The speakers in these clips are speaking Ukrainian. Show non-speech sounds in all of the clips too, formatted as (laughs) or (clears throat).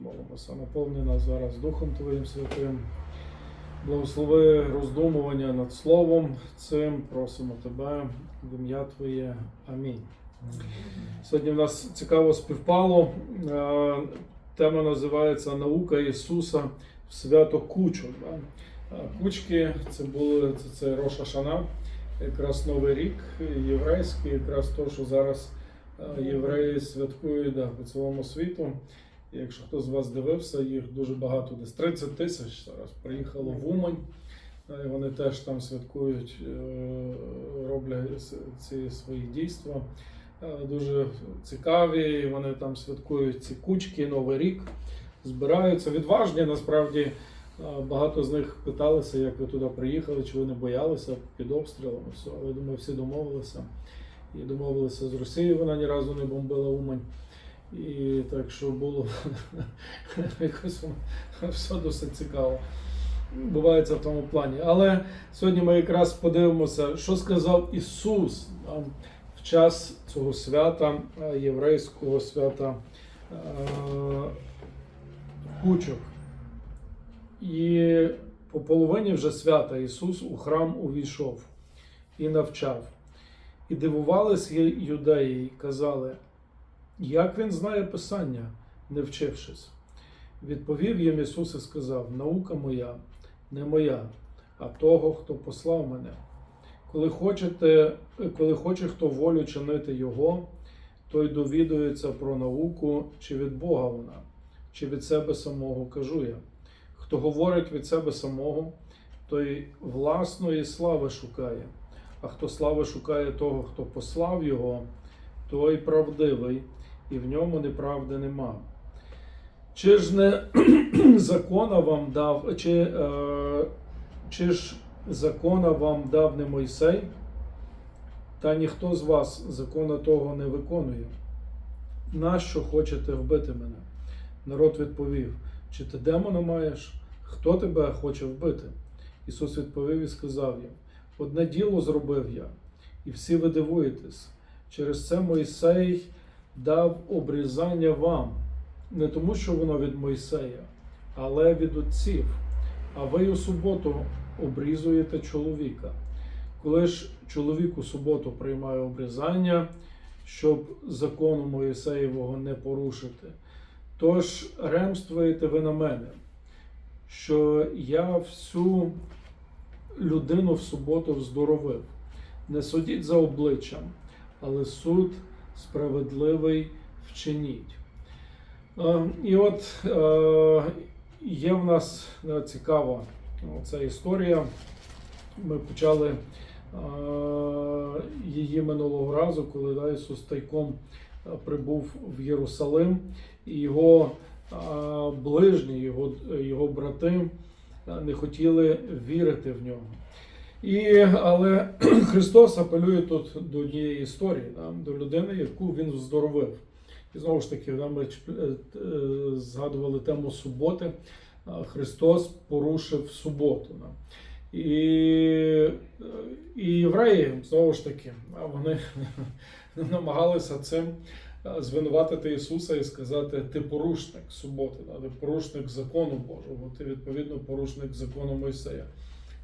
молимося. Наповни нас зараз Духом Твоїм Святим. Благослови роздумування над Словом цим. Просимо Тебе в ім'я Твоє. Амінь. Сьогодні в нас цікаво співпало. Е, Тема називається Наука Ісуса в свято. Да? Е, Кучки це були це, це Роша Шана, якраз Новий рік єврейський, якраз то, що зараз е, євреї святкують да, по цілому світу. Якщо хто з вас дивився, їх дуже багато, десь 30 тисяч зараз приїхало в Умань. Е, Вони теж там святкують, е, роблять ці свої дійства. Е, Дуже цікаві. Вони там святкують ці кучки, Новий рік, збираються. Відважні насправді. Багато з них питалися, як ви туди приїхали, чи ви не боялися під обстрілами. Все. Але думаю, всі домовилися. І домовилися з Росією, вона ні разу не бомбила Умань. І так що було (laughs) якось все досить цікаво. Бувається в тому плані. Але сьогодні ми якраз подивимося, що сказав Ісус в час цього свята, єврейського свята е, кучок. І по половині вже свята Ісус у храм увійшов і навчав. І дивувалися юдеї, і казали, як він знає Писання, не вчившись. Відповів їм Ісус і сказав: Наука моя не моя, а того, хто послав мене. Коли, хочете, коли хоче хто волю чинити Його, той довідується про науку, чи від Бога вона, чи від себе самого кажу я. Хто говорить від себе самого, той власної слави шукає, а хто слави шукає того, хто послав його, той правдивий, і в ньому неправди нема. Чи ж не (clears throat) закона вам дав, чи, е, чи ж закона вам дав не Мойсей? Та ніхто з вас закона того не виконує. Нащо хочете вбити мене? Народ відповів: Чи ти демона маєш? Хто тебе хоче вбити? Ісус відповів і сказав їм: Одне діло зробив я, і всі ви дивуєтесь. Через це Мойсей дав обрізання вам, не тому, що воно від Мойсея, але від отців. А ви у суботу обрізуєте чоловіка. Коли ж чоловік у суботу приймає обрізання, щоб закону Моїсеєвого не порушити, тож ремствуєте ви на мене, що я всю людину в суботу вздоровив. Не судіть за обличчям, але суд справедливий вчиніть. Е, І от е, є в нас е, цікава ця історія. Ми почали е, її минулого разу, коли Ісус тайком прибув в Єрусалим, і його ближні, його, його брати не хотіли вірити в нього. І, але (clears throat) Христос апелює тут до однієї історії, да, до людини, яку він здоровив. І знову ж таки, ми е, е, згадували тему суботи. Христос порушив суботу. Да. І, і євреї, знову ж таки, вони (laughs) намагалися цим звинуватити Ісуса і сказати: ти порушник суботи, да, ти порушник закону Божого, ти відповідно порушник закону Мойсея.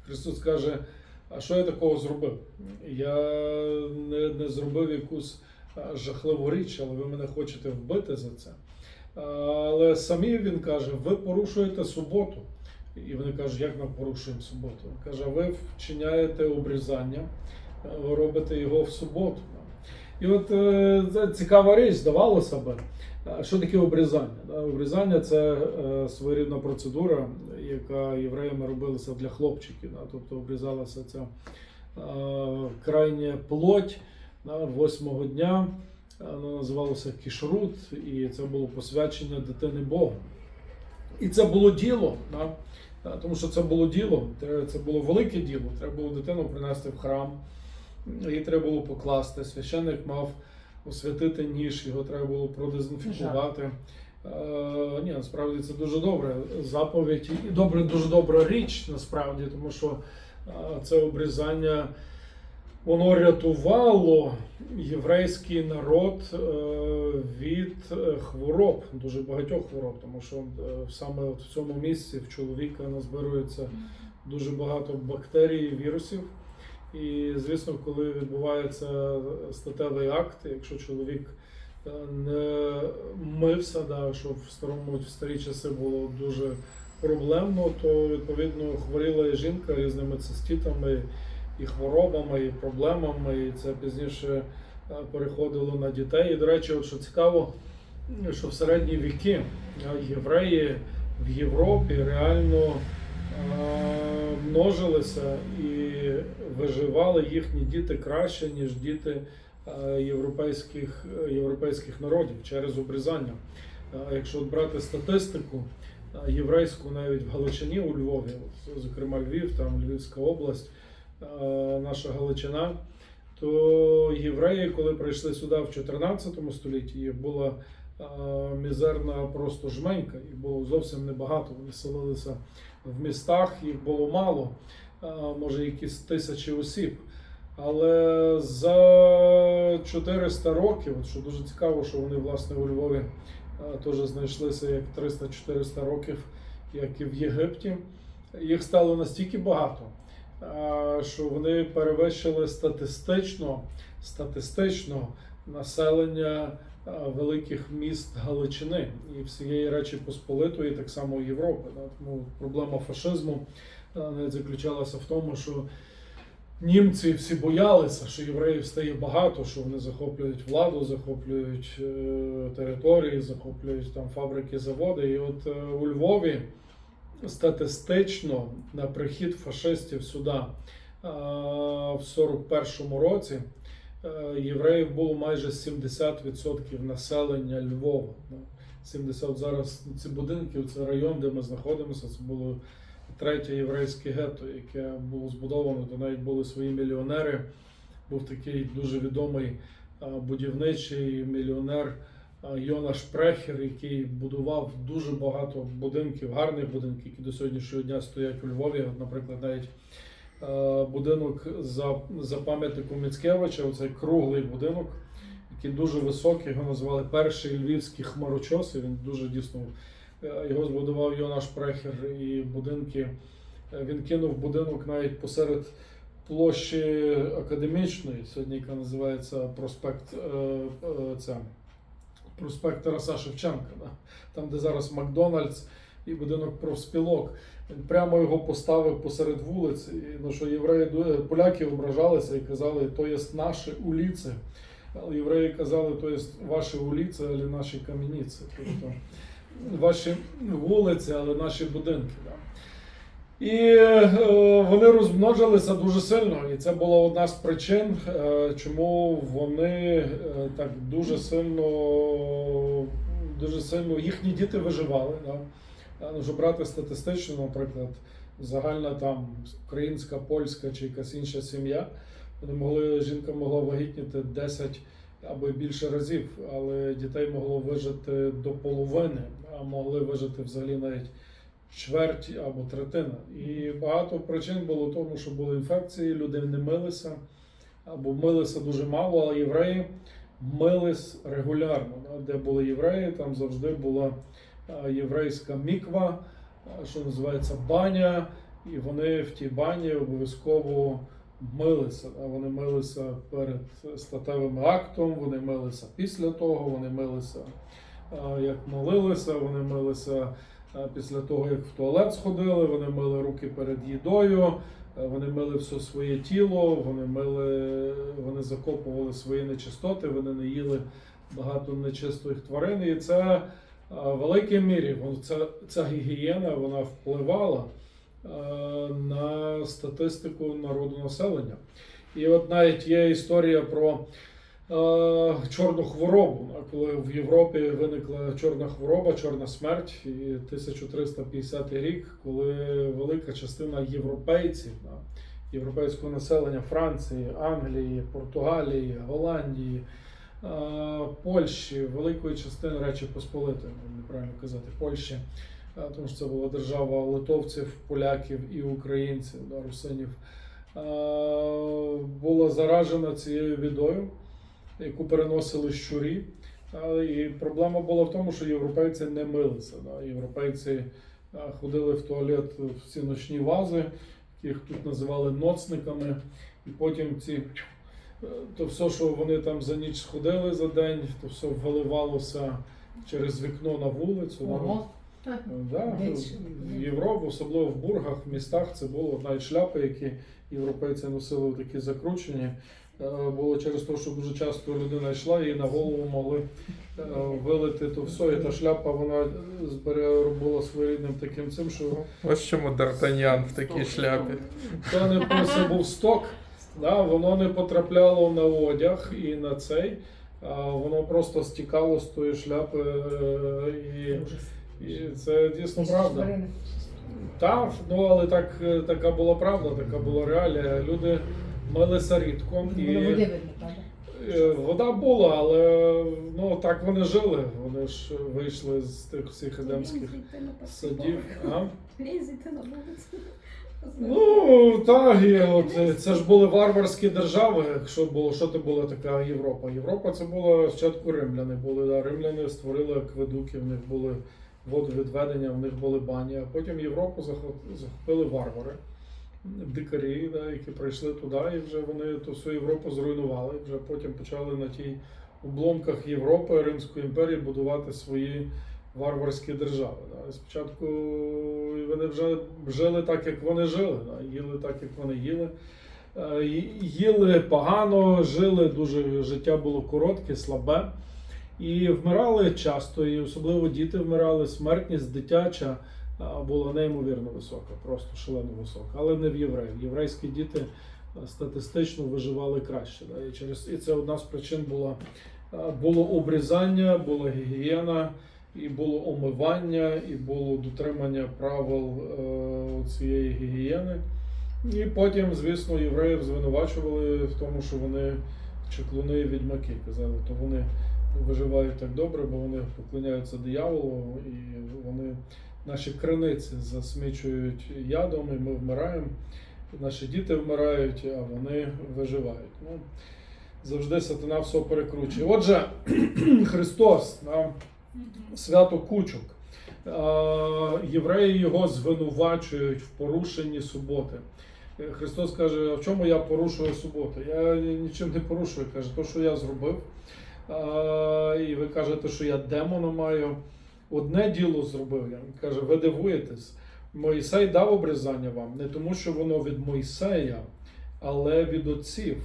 Христос каже, а що я такого зробив? Я не, не зробив якусь жахливу річ, але ви мене хочете вбити за це. Але самі він каже, ви порушуєте суботу. І вони кажуть, як ми порушуємо суботу? Він каже, ви вчиняєте обрізання, е, ви робите його в суботу. І от е, цікава річ, здавалося би. Що таке обрізання? Обрізання це е, своєрідна процедура, яка євреями робилася для хлопчиків. Тобто обрізалася ця е, крайня плоть восьмого дня. Воно називалося кішрут, і це було посвячення дитини Богу. І це було діло, тому що це було діло, це було велике діло. Треба було дитину принести в храм, її треба було покласти. Священник мав освятити ніж, його треба було продезінфікувати. Е, ні, насправді це дуже добре. Заповідь і добре, дуже добра річ, насправді, тому що е, це обрізання воно рятувало єврейський народ е, від е, хвороб, дуже багатьох хвороб, тому що е, саме в цьому місці в чоловіка назбирується дуже багато бактерій, вірусів. І звісно, коли відбувається статевий акт, якщо чоловік е, не мився, да, що в старому в старі часи було дуже проблемно, то відповідно хворіла і жінка різними циститами і хворобами, і проблемами, і це пізніше е, переходило на дітей. І, до речі, от що цікаво, що в середні віки євреї в Європі реально е, множилися і виживали їхні діти краще, ніж діти е, європейських, е, європейських народів через обрізання. Е, Якщо от брати статистику єврейську навіть в Галичині у Львові, зокрема Львів, там Львівська область, наша Галичина, то євреї, коли прийшли сюди в 14 столітті, їх була мізерна просто жменька, їх було зовсім небагато. Вони селилися в містах, їх було мало, може якісь тисячі осіб. Але за 400 років, от що дуже цікаво, що вони власне у Львові теж знайшлися як 300-400 років, як і в Єгипті. Їх стало настільки багато, що вони перевищили статистично, статистично населення великих міст Галичини і всієї Речі Посполитої, так само Європи. Тому проблема фашизму навіть заключалася в тому, що німці всі боялися, що євреїв стає багато, що вони захоплюють владу, захоплюють е, території, захоплюють там фабрики, заводи. І от е, у Львові статистично на прихід фашистів сюди е, в 41-му році євреїв було майже 70% населення Львова. Ну, 70 зараз ці будинки, це район, де ми знаходимося, це було третє єврейське гетто, яке було збудовано, то навіть були свої мільйонери. Був такий дуже відомий будівничий мільйонер Йона Шпрехер, який будував дуже багато будинків, гарних будинків, які до сьогоднішнього дня стоять у Львові. Наприклад, навіть будинок за, за пам'ятником Міцкевича, оцей круглий будинок, який дуже високий, його називали перший львівський хмарочос, і він дуже дійсно Його збудував Йона Шпрехер і будинки. е, Він кинув будинок навіть посеред площі академічної, сьогодні яка називається проспект, е, е, це, проспект Тараса Шевченка, там, де зараз Макдональдс і будинок профспілок. Він прямо його поставив посеред вулиці. І, ну, що євреї, поляки ображалися і казали, то є наші уліці. Але євреї казали, то є ваші уліці, але наші кам'яниці. Тобто ваші вулиці, але наші будинки. Да. І е, вони розмножилися дуже сильно, і це була одна з причин, е, чому вони е, так дуже сильно, дуже сильно їхні діти виживали. Да. Е, Якщо брати статистично, наприклад, загальна там українська, польська чи якась інша сім'я, вони могли, жінка могла вагітніти 10 або більше разів, але дітей могло вижити до половини, а могли вижити взагалі навіть чверть або третина. І багато причин було в тому, що були інфекції, люди не милися або милися дуже мало, а євреї мились регулярно. Де були євреї, там завжди була е, єврейська міква, е, що називається баня, і вони в тій бані обов'язково милися. Вони милися перед статевим актом, вони милися після того, вони милися як молилися, вони милися е, після того, як в туалет сходили, вони мили руки перед їдою, е, вони мили все своє тіло, вони мили, вони закопували свої нечистоти, вони не їли багато нечистих тварин. І це е, в великій мірі ця, ця гігієна вона впливала е, на статистику народу населення. І от навіть є історія про е, чорну хворобу, коли в Європі виникла чорна хвороба, чорна смерть, і 1350 рік, коли велика частина європейців, європейського населення Франції, Англії, Португалії, Голландії, е, Польщі, великої частини Речі Посполитої, неправильно казати, Польщі, е, тому що це була держава литовців, поляків і українців, да, русинів. була заражена цією бідою, яку переносили щурі. І проблема була в тому, що європейці не милися. Європейці ходили в туалет в ці ночні вази, яких тут називали ноцниками, і потім ці. е, То все, що вони там за ніч сходили за день, то все виливалося через вікно на вулицю. Ого. Да, в Європі, особливо в бургах, в містах, це було навіть шляпи, які європейці носили такі закручені. Е, Було через те, що дуже часто людина йшла і на голову могли е, вилити то все. І та шляпа вона була своєрідним таким цим, що Ось чому Д'Артаньян в такій шляпі. це не просто був сток, да, воно не потрапляло на одяг і на цей, а воно просто стікало з тої шляпи. е, І, і це дійсно правда. Так, ну але так, така була правда, така була реалія. Люди милися рідко. І води видно, правда? е, вода була, але ну так вони жили. Вони ж вийшли з тих всіх едемських садів. А? Лізете на вулицю. Ну так, і от е, це ж були варварські держави. Якщо було, що це була така Європа? Європа це було спочатку римляни. Були да, римляни створили акведуки, в них були водовідведення, в них були бані. А потім Європу захопили варвари, дикарі, да, які прийшли туди, і вже вони ту всю Європу зруйнували. Вже потім почали на тій обломках Європи, Римської імперії будувати свої варварські держави. Да. Спочатку вони вже жили так, як вони жили, да. їли так, як вони їли. Е, Їли погано, жили дуже життя було коротке, слабе. І вмирали часто, і особливо діти вмирали. Смертність дитяча була неймовірно висока, просто шалено висока. Але не в євреїв. Єврейські діти статистично виживали краще. І, через, і це одна з причин була було обрізання, була гігієна, і було омивання, і було дотримання правил е, цієї гігієни. І потім, звісно, євреїв звинувачували в тому, що вони чеклуни відьмаки. Казали, то вони виживають так добре, бо вони поклоняються дияволу, і вони наші криниці засмічують ядом, і ми вмираємо. Наші діти вмирають, а вони виживають. Ну, завжди сатана все перекручує. Отже, (clears throat) Христос нам свято кучок. Євреї його звинувачують в порушенні суботи. Христос каже, в чому я порушую суботу? Я нічим не порушую. Каже, то, що я зробив. І ви кажете, що я демона маю. Одне діло зробив. Він каже, ви дивуєтесь. Моїсей дав обрізання вам не тому, що воно від Мойсея, але від отців.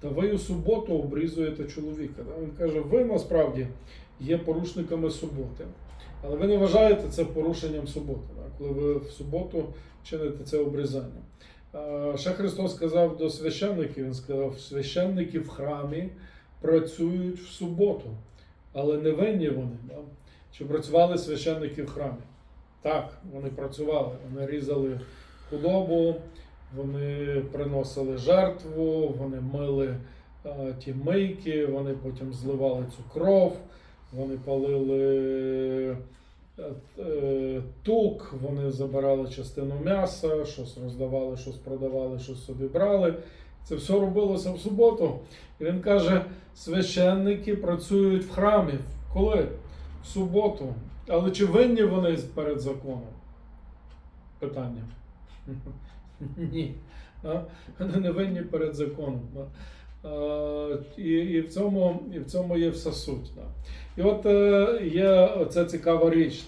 Та ви у суботу обрізуєте чоловіка. Він каже, ви насправді є порушниками суботи. Але ви не вважаєте це порушенням суботи, коли ви в суботу чините це обрізання. Ще Христос сказав до священників, Він сказав, священники в храмі працюють в суботу, але не винні вони. Чи працювали священники в храмі? Так, вони працювали. Вони різали худобу, вони приносили жертву, вони мили е, ті мийки, вони потім зливали цю кров, вони палили е, е, тук, вони забирали частину м'яса, щось роздавали, щось продавали, щось собі брали. Це все робилося в суботу. І він каже: священники працюють в храмі. Коли? Суботу. Але чи винні вони перед законом? Питання. (laughs) Ні. Вони не винні перед законом. І, і, в цьому, і в цьому є вся суть. І от е, є оця цікава річ,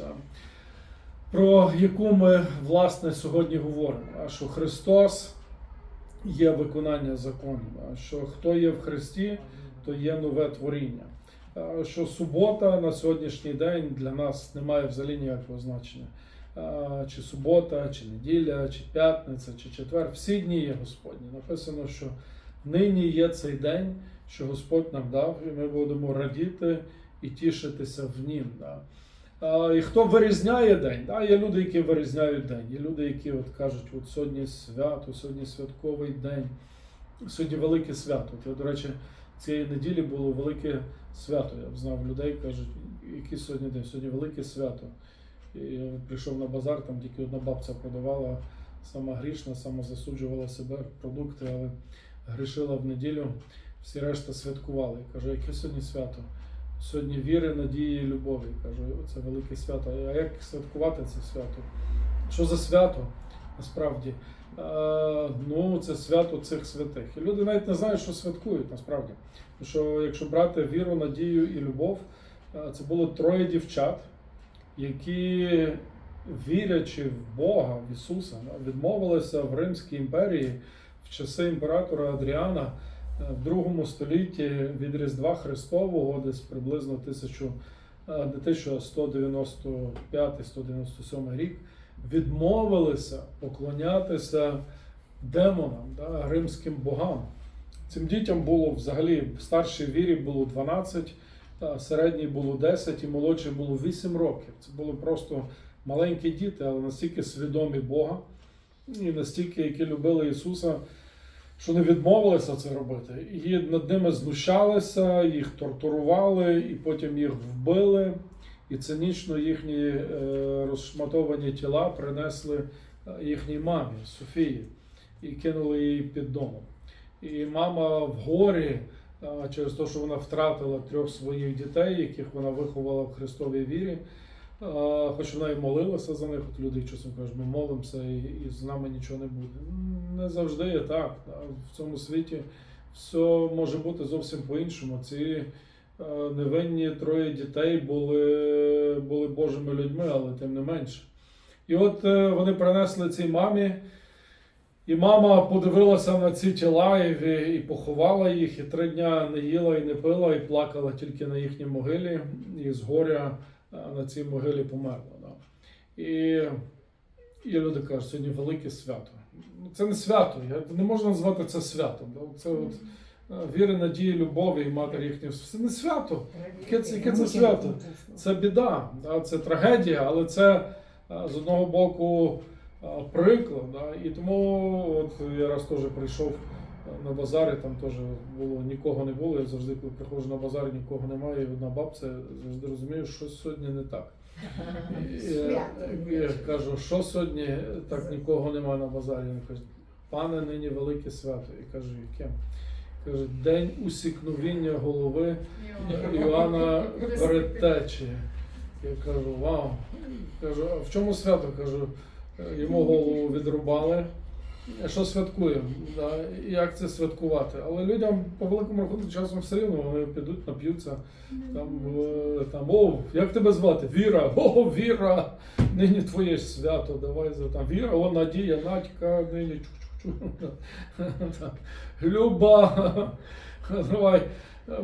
про яку ми власне сьогодні говоримо. Що Христос є виконання а що хто є в Христі, то є нове творіння. А, Що субота на сьогоднішній день для нас не має взагалі ніякого значення. Чи субота, чи неділя, чи п'ятниця, чи четвер. Всі дні є Господні. Написано, що нині є цей день, що Господь нам дав, і ми будемо радіти і тішитися в нім. Да. І хто вирізняє день? Да? Є люди, які вирізняють день. Є люди, які от кажуть, от сьогодні свято, сьогодні святковий день, сьогодні велике свято. От, я, до речі, цієї неділі було велике свято. Я знав людей, кажуть, який сьогодні день? Сьогодні велике свято. І я прийшов на базар, там тільки одна бабця продавала сама грішна, сама засуджувала себе продукти, але грішила в неділю. Всі решта святкували. Каже, яке сьогодні свято? Сьогодні віри, надії любові. Кажу, це велике свято. А як святкувати це свято? Що за свято насправді? Е, ну, це свято цих святих. І люди навіть не знають, що святкують насправді. Тому що якщо брати віру, надію і любов, е, це було троє дівчат, які, вірячи в Бога, в Ісуса, відмовилися в Римській імперії в часи імператора Адріана е, в другому столітті від Різдва Христового, десь приблизно 1000, е, 1195-197 рік, відмовилися поклонятися демонам, да, римським богам. Цим дітям було взагалі в старшій вірі було 12, а середній було 10 і молодший було 8 років. Це були просто маленькі діти, але настільки свідомі Бога і настільки, які любили Ісуса, що не відмовилися це робити. І над ними знущалися, їх тортурували, і потім їх вбили. І цинічно їхні е, розшматовані тіла принесли е, їхній мамі Софії і кинули її під домом. І мама в горі через те, що вона втратила трьох своїх дітей, яких вона виховала в Христовій вірі. Хоч вона і молилася за них, от люди часом кажуть, ми молимося і, і з нами нічого не буде. Не завжди є так. В цьому світі все може бути зовсім по-іншому. Ці е, невинні троє дітей були, були Божими людьми, але тим не менше. І от е, вони принесли цій мамі. І мама подивилася на ці тіла і, і поховала їх, і три дня не їла і не пила, і плакала тільки на їхній могилі, і з горя е, на цій могилі померла. Да. І, і люди кажуть, сьогодні велике свято. Це не свято, не можна назвати це святом. Це от віри, надії, любові і матері їхньої. Це не свято. Яке це, яке це свято? Це біда, да, це трагедія, але це е, з одного боку е, приклад. Да, і тому от я раз теж прийшов е, на базарі, там теж було нікого не було. Я завжди, коли приходжу на базар, нікого немає, і одна бабця завжди розумію, що сьогодні не так. Я, я кажу, що сьогодні так нікого немає на базарі. Він каже, пане, нині велике свято. І кажу, яке? Каже, день усікновіння голови Іоанна Предтечі. Я кажу, вау. Кажу, а в чому свято? Кажу, «Е, йому голову відрубали. Що святкуємо? Да? і Як це святкувати? Але людям по великому рахунку часом все рівно вони підуть, нап'ються. Там, е, там, о, як тебе звати? Віра, о, Віра! Нині твоє свято, давай за там. Віра, о, Надія, Надька, нині. Люба, давай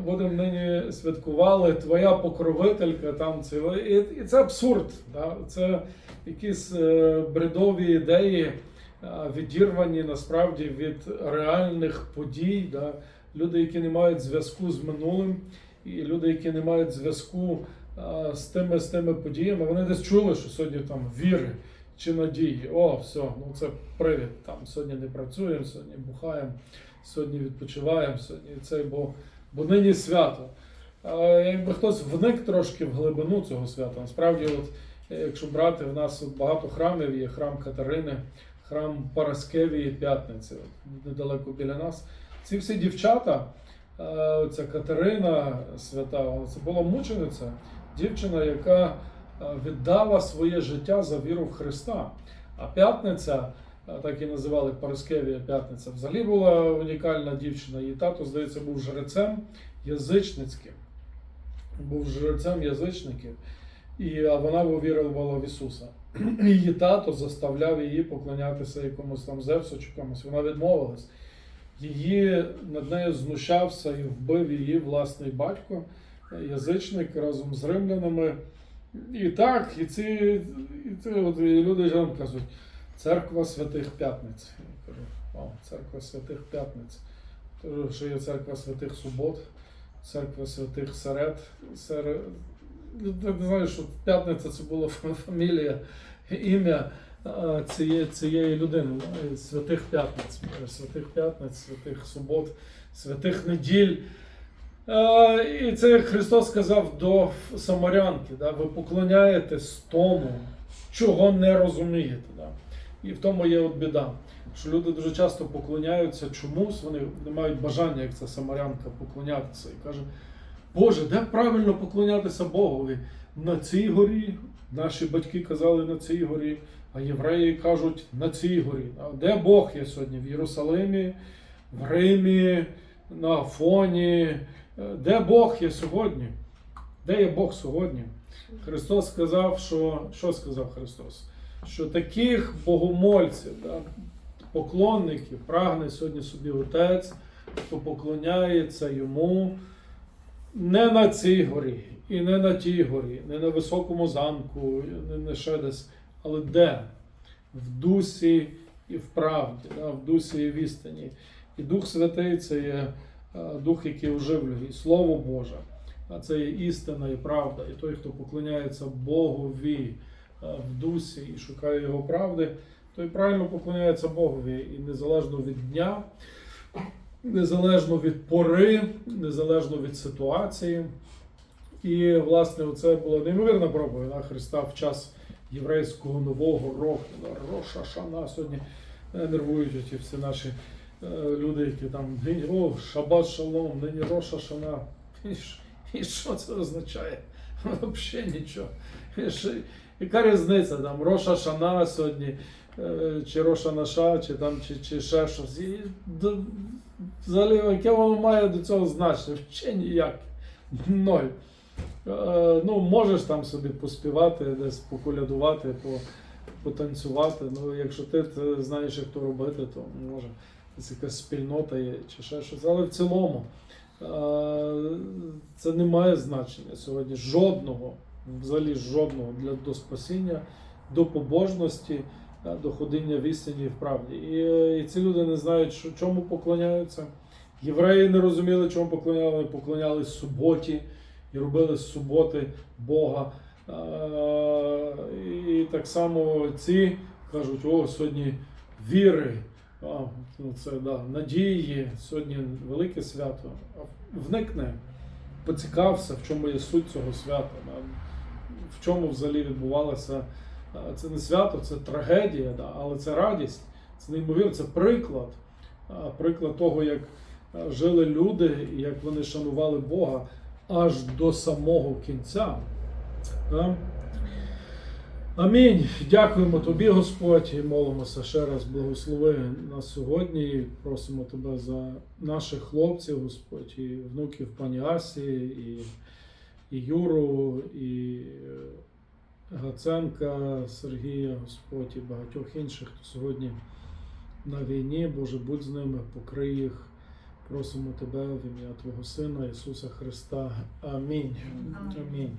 будемо нині святкували, твоя покровителька там це. І, і це абсурд. Да? Це якісь е, бредові ідеї, е, відірвані насправді від реальних подій. Да? Люди, які не мають зв'язку з минулим, і люди, які не мають зв'язку з тими, з тими подіями, вони десь чули, що сьогодні там віри чи надії. О, все, ну це привід. Там сьогодні не працюємо, сьогодні бухаємо, сьогодні відпочиваємо, сьогодні це, бо, бо нині свято. Якби хтось вник трошки в глибину цього свята, насправді, от, е, якщо брати, в нас багато храмів, є храм Катерини, храм Параскевії П'ятниці, недалеко біля нас. Ці всі дівчата, е, оця Катерина свята, це була мучениця, дівчина, яка віддала своє життя за віру в Христа. А п'ятниця, е, так і називали Параскевія П'ятниця, взагалі була унікальна дівчина. Її тато, здається, був жрецем язичницьким. Був жрецем язичників, і а вона вірувала в Ісуса. (clears throat) Її тато заставляв її поклонятися якомусь там Зевсу чи комусь. Вона відмовилась. Її над нею знущався і вбив її власний батько, язичник разом з римлянами. І так, і ці і це, от, і люди ж нам кажуть, церква святих п'ятниць. Я кажу, о, церква святих п'ятниць. Кажу, що є церква святих субот, церква святих серед. серед я не знаю, що п'ятниця це була фамілія, ім'я цієї, цієї людини. Святих п'ятниць, святих п'ятниць, святих субот, святих неділь. Е, І це Христос сказав до самарянки, да, ви поклоняєтесь тому, чого не розумієте. Да. І в тому є от біда, що люди дуже часто поклоняються чомусь, вони не мають бажання, як ця самарянка, поклонятися. І каже, Боже, де правильно поклонятися Богові? На цій горі. Наші батьки казали на цій горі, а євреї кажуть на цій горі. А де Бог є сьогодні? В Єрусалимі, в Римі, на Афоні. Е, Де Бог є сьогодні? Де є Бог сьогодні? Христос сказав, що що сказав Христос? Що таких богомольців, да, поклонників прагне сьогодні собі Отець, хто поклоняється йому не на цій горі, і не на тій горі, не на високому замку, не, ще десь, але де? В дусі і в правді, да, в дусі і в істині. І Дух Святий це є дух, який оживлює, і Слово Боже. А це є істина і правда. І той, хто поклоняється Богові е, в дусі і шукає його правди, той правильно поклоняється Богові. І незалежно від дня, незалежно від пори, незалежно від ситуації. І, власне, це була неймовірна проповідь Христа в час єврейського нового року. Роша Шана сьогодні е, нервують ті всі наші е, люди, які там «Нині, о, Шабат Шалом, нині Роша Шана. І, що це означає? Взагалі нічого. Яка різниця там Роша Шана сьогодні, е, чи Роша Наша, чи там, чи, чи ще щось. І, взагалі, яке воно має до цього значення? Взагалі ніяк. Ноль. Е, ну, можеш там собі поспівати, десь поколядувати, по, потанцювати. Ну, якщо ти знаєш, як то робити, то може десь якась спільнота є чи ще щось. Але в цілому е, це не має значення сьогодні жодного, взагалі жодного для до спасіння, до побожності, е, до ходіння в істині і в правді. І, е, і ці люди не знають, що, чому поклоняються. Євреї не розуміли, чому поклоняли, вони суботі і робили з суботи Бога. І так само ці кажуть, о, сьогодні віри, це да, надії, сьогодні велике свято. Вникне, поцікався, в чому є суть цього свята, да, в чому взагалі відбувалося. Це не свято, це трагедія, да, але це радість, це неймовірно, це приклад. Приклад того, як жили люди, і як вони шанували Бога аж до самого кінця. Да? Амінь. Дякуємо тобі, Господь, і молимося ще раз, благослови нас сьогодні. І просимо тебе за наших хлопців, Господь, і внуків пані Асі, і, і Юру, і е, Гаценка, Сергія, Господь, і багатьох інших, хто сьогодні на війні. Боже, будь з ними, покрий їх. Просимо тебе в ім'я Твого Сина Ісуса Христа. Амінь. Амінь.